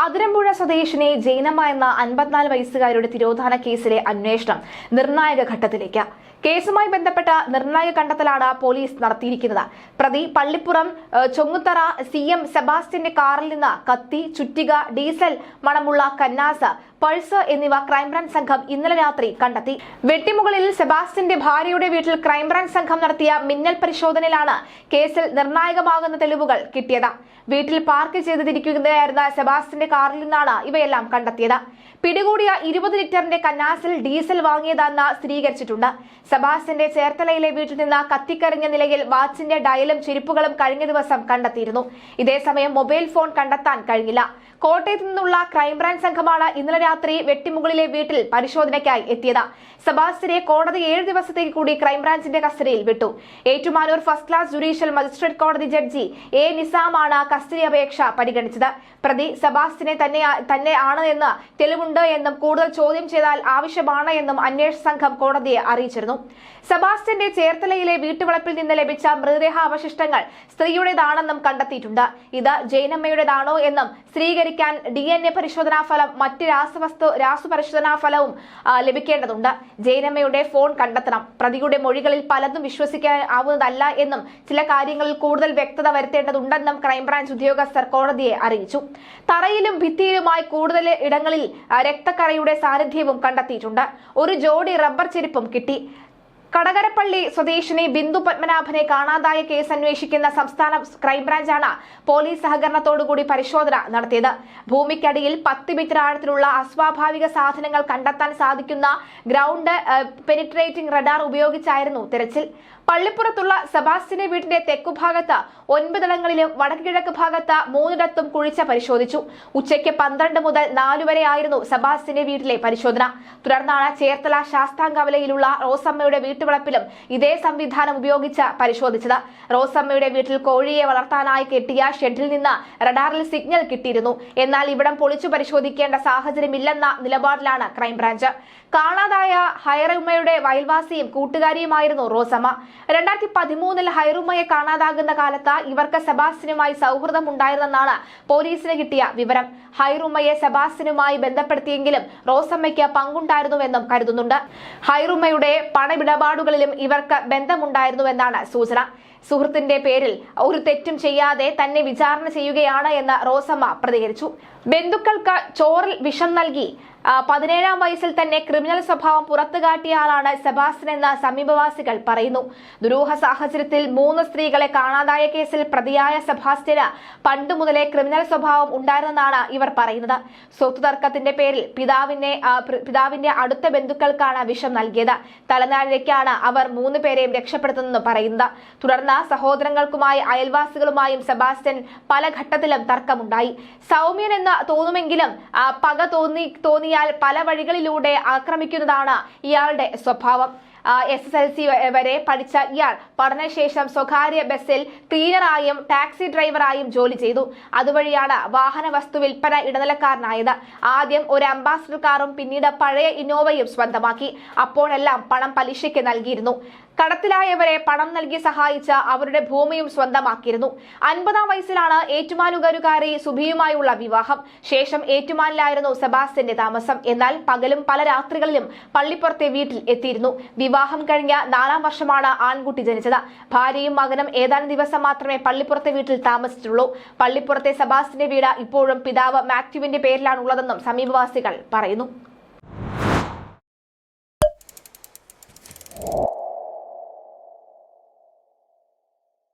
അതിരമ്പുഴ സ്വദേശിനി ജൈനമ്മ എന്ന അൻപത്തിനാല് വയസ്സുകാരുടെ തിരോധാന കേസിലെ അന്വേഷണം നിർണായക ഘട്ടത്തിലേക്ക്. കേസുമായി ബന്ധപ്പെട്ട നിർണായക കണ്ടെത്തലാണ് പോലീസ് നടത്തിയിരിക്കുന്നത്. പ്രതി പള്ളിപ്പുറം ചൊങ്ങുത്തറ സി എം സെബാസ്റ്റ്യന്റെ കാറിൽ നിന്ന് കത്തി ചുറ്റിക ഡീസൽ മണമുള്ള കന്നാസ് പൾസ് എന്നിവ ക്രൈംബ്രാഞ്ച് സംഘം ഇന്നലെ രാത്രി കണ്ടെത്തി. വെട്ടിമുകളിൽ സെബാസ്റ്റ്യന്റെ ഭാര്യയുടെ വീട്ടിൽ ക്രൈംബ്രാഞ്ച് സംഘം നടത്തിയ മിന്നൽ പരിശോധനയിലാണ് കേസിൽ നിർണായകമാകുന്ന തെളിവുകൾ കിട്ടിയത്. വീട്ടിൽ പാർക്ക് ചെയ്തിരിക്കുകയായിരുന്ന സെബാസ്റ്റ്യന്റെ കാറിൽ നിന്നാണ് ഇവയെല്ലാം കണ്ടെത്തിയത്. പിടികൂടിയ ഇരുപത് ലിറ്ററിന്റെ കന്നാസിൽ ഡീസൽ വാങ്ങിയതെന്ന് സ്ഥിരീകരിച്ചിട്ടുണ്ട്. സെബാസ്റ്റ്യന്റെ ചേർത്തലയിലെ വീട്ടിൽ നിന്ന് കത്തിക്കരിഞ്ഞ നിലയിൽ വാച്ചിന്റെ ഡയലും ചെരുപ്പുകളും കഴിഞ്ഞ ദിവസം കണ്ടെത്തിയിരുന്നു. ഇതേസമയം മൊബൈൽ ഫോൺ കണ്ടെത്താൻ കഴിഞ്ഞില്ല. കോട്ടയത്ത് നിന്നുള്ള ക്രൈംബ്രാഞ്ച് സംഘമാണ് ഇന്നലെ രാത്രി വെട്ടിമുകളിലെ വീട്ടിൽ പരിശോധനയ്ക്കായി എത്തിയത്. സെബാസ്റ്റ്യനെ കോടതി ഏഴ് ദിവസത്തേക്ക് കൂടി ക്രൈംബ്രാഞ്ചിന്റെ കസ്റ്റഡിയിൽ വിട്ടു. Ettumanoor first class judicial magistrate കോടതി ജഡ്ജി എ നിസാമാണ് കസ്റ്റഡി അപേക്ഷ പരിഗണിച്ചത്. പ്രതി സെബാസ്റ്റ്യനെ തന്നെ തന്നെ ആണ് എന്ന് തെളിവുണ്ട് എന്നും കൂടുതൽ ചോദ്യം ചെയ്താൽ ആവശ്യമാണ് എന്നും അന്വേഷണ സംഘം കോടതിയെ അറിയിച്ചിരുന്നു. സെബാസ്റ്റ്യന്റെ ചേർത്തലയിലെ വീട്ടുവളപ്പിൽ നിന്ന് ലഭിച്ച മൃതദേഹ അവശിഷ്ടങ്ങൾ സ്ത്രീയുടേതാണെന്നും കണ്ടെത്തിയിട്ടുണ്ട്. ഇത് ജൈനമ്മയുടേതാണോ എന്നും സ്ഥിരീകരിക്കാൻ ഡി എൻ എ പരിശോധനാ ഫലം മറ്റ് രാസവസ്തു രാസപരിശോധനാ ഫലവും ലഭിക്കേണ്ടതുണ്ട്. ജയനമ്മയുടെ ഫോൺ കണ്ടെത്തണം. പ്രതിയുടെ മൊഴികളിൽ പലതും വിശ്വസിക്കാൻ ആവുന്നതല്ല എന്നും ചില കാര്യങ്ങളിൽ കൂടുതൽ വ്യക്തത വരുത്തേണ്ടതുണ്ടെന്നും ക്രൈംബ്രാഞ്ച് ഉദ്യോഗസ്ഥർ കോടതിയെ അറിയിച്ചു. തറയിലും ഭിത്തിയിലുമായി കൂടുതൽ ഇടങ്ങളിൽ രക്തക്കറയുടെ സാന്നിധ്യവും കണ്ടെത്തിയിട്ടുണ്ട്. ഒരു ജോഡി റബ്ബർ ചെരുപ്പും കിട്ടി. കടകരപ്പള്ളി സ്വദേശിനി ബിന്ദു പത്മനാഭനെ കാണാതായ കേസ് അന്വേഷിക്കുന്ന സംസ്ഥാന ക്രൈംബ്രാഞ്ചാണ് പോലീസ് സഹകരണത്തോടുകൂടി പരിശോധന നടത്തിയത്. ഭൂമിക്കടിയിൽ പത്ത് മീറ്റർ ആഴത്തിലുള്ള അസ്വാഭാവിക സാധനങ്ങൾ കണ്ടെത്താൻ സാധിക്കുന്ന ഗ്രൗണ്ട് പെനിട്രേറ്റിംഗ് റഡാർ ഉപയോഗിച്ചായിരുന്നു തിരച്ചിൽ. പള്ളിപ്പുറത്തുള്ള സെബാസ്റ്റിന്റെ വീടിന്റെ തെക്കുഭാഗത്ത് ഒൻപതിടങ്ങളിലും വടക്കുകിഴക്ക് ഭാഗത്ത് മൂന്നിടത്തും കുഴിച്ച പരിശോധിച്ചു. ഉച്ചയ്ക്ക് പന്ത്രണ്ട് മുതൽ നാലു വരെ ആയിരുന്നു സെബാസ്റ്റിന്റെ വീട്ടിലെ പരിശോധന. തുടർന്നാണ് ചേർത്തല ശാസ്താംകവലയിലുള്ള റോസമ്മയുടെ വീട്ടുവളപ്പിലും ഇതേ സംവിധാനം ഉപയോഗിച്ച് പരിശോധിച്ചത്. റോസമ്മയുടെ വീട്ടിൽ കോഴിയെ വളർത്താനായി കെട്ടിയ ഷെഡിൽ നിന്ന് റഡാറിൽ സിഗ്നൽ കിട്ടിയിരുന്നു. എന്നാൽ ഇവിടം പൊളിച്ചു പരിശോധിക്കേണ്ട സാഹചര്യമില്ലെന്ന നിലപാടിലാണ് ക്രൈംബ്രാഞ്ച്. കാണാതായ ഹൈറുമ്മയുടെ വയൽവാസിയും കൂട്ടുകാരിയുമായിരുന്നു റോസമ്മ. രണ്ടായിരത്തി പതിമൂന്നിൽ ഹൈറുമ്മയെ കാണാതാകുന്ന കാലത്ത് ഇവർക്ക് സെബാസ്റ്റിനുമായി സൗഹൃദം ഉണ്ടായിരുന്നെന്നാണ് പോലീസിന് കിട്ടിയ വിവരം. ഹൈറുമ്മയെ സെബാസ്റ്റിനുമായി ബന്ധപ്പെടുത്തിയെങ്കിലും റോസമ്മയ്ക്ക് പങ്കുണ്ടായിരുന്നുവെന്നും കരുതുന്നുണ്ട്. ഹൈറുമ്മയുടെ പണമിടപാടുകളിലും ഇവർക്ക് ബന്ധമുണ്ടായിരുന്നുവെന്നാണ് സൂചന. സുഹൃത്തിന്റെ പേരിൽ ഒരു തെറ്റും ചെയ്യാതെ തന്നെ വിചാരണ ചെയ്യുകയാണ് എന്ന് റോസമ്മ പ്രതികരിച്ചു. ബന്ധുക്കൾക്ക് ചോറിൽ വിഷം നൽകി. പതിനേഴാം വയസ്സിൽ തന്നെ ക്രിമിനൽ സ്വഭാവം പുറത്തു കാട്ടിയ ആളാണ് സെബാസ്റ്റ്യൻ എന്ന സമീപവാസികൾ പറയുന്നു. ദുരൂഹ സാഹചര്യത്തിൽ മൂന്ന് സ്ത്രീകളെ കാണാതായ കേസിൽ പ്രതിയായ സെബാസ്റ്റ്യന് പണ്ടു മുതലേ ക്രിമിനൽ സ്വഭാവം ഉണ്ടായിരുന്നെന്നാണ് ഇവർ പറയുന്നത്. സ്വത്ത് തർക്കത്തിന്റെ പേരിൽ പിതാവിനെ പിതാവിന്റെ അടുത്ത ബന്ധുക്കൾക്കാണ് വിഷം നൽകിയത്. തലനാരിഴയ്ക്കാണ് അവർ മൂന്ന് പേരെയും രക്ഷപ്പെടുത്തുന്നതെന്ന് പറയുന്നത്. തുടർന്ന് സഹോദരങ്ങൾക്കുമായി അയൽവാസികളുമായും സെബാസ്റ്റ്യൻ പല ഘട്ടത്തിലും തർക്കമുണ്ടായി. സൗമ്യൻ എന്ന് തോന്നുമെങ്കിലും പക തോന്നി തോന്നിയാൽ പല വഴികളിലൂടെ ആക്രമിക്കുന്നതാണ് ഇയാളുടെ സ്വഭാവം. എസ് എസ് എൽ സി വരെ പഠിച്ച ഇയാൾ പഠനശേഷം സ്വകാര്യ ബസ്സിൽ ക്ലീനറായും ടാക്സി ഡ്രൈവറായും ജോലി ചെയ്തു. അതുവഴിയാണ് വാഹന വസ്തു വിൽപ്പന ഇടനിലക്കാരനായത്. ആദ്യം ഒരു അംബാസിഡർ കാറും പിന്നീട് പഴയ ഇന്നോവയും സ്വന്തമാക്കി. അപ്പോഴെല്ലാം പണം പലിശയ്ക്ക് നൽകിയിരുന്നു. കടത്തിലായവരെ പണം നൽകി സഹായിച്ച അവരുടെ ഭൂമിയും സ്വന്തമാക്കിയിരുന്നു. അൻപതാം വയസ്സിലാണ് ഏറ്റുമാനുകാരുകാരി സുബിയുമായുള്ള വിവാഹം. ശേഷം ഏറ്റുമാനിലായിരുന്നു സെബാസ്റ്റ്യന്റെ താമസം. എന്നാൽ പകലും പല രാത്രികളിലും പള്ളിപ്പുറത്തെ വീട്ടിൽ എത്തിയിരുന്നു. വിവാഹം കഴിഞ്ഞ നാലാം വർഷമാണ് ആൺകുട്ടി ജനിച്ചത്. ഭാര്യയും മകനും ഏതാനും ദിവസം മാത്രമേ പള്ളിപ്പുറത്തെ വീട്ടിൽ താമസിച്ചിട്ടുള്ളൂ പള്ളിപ്പുറത്തെ സെബാസ്റ്റ്യന്റെ വീട് ഇപ്പോഴും പിതാവ് മാത്യുവിന്റെ പേരിലാണുള്ളതെന്നും സമീപവാസികൾ പറയുന്നു.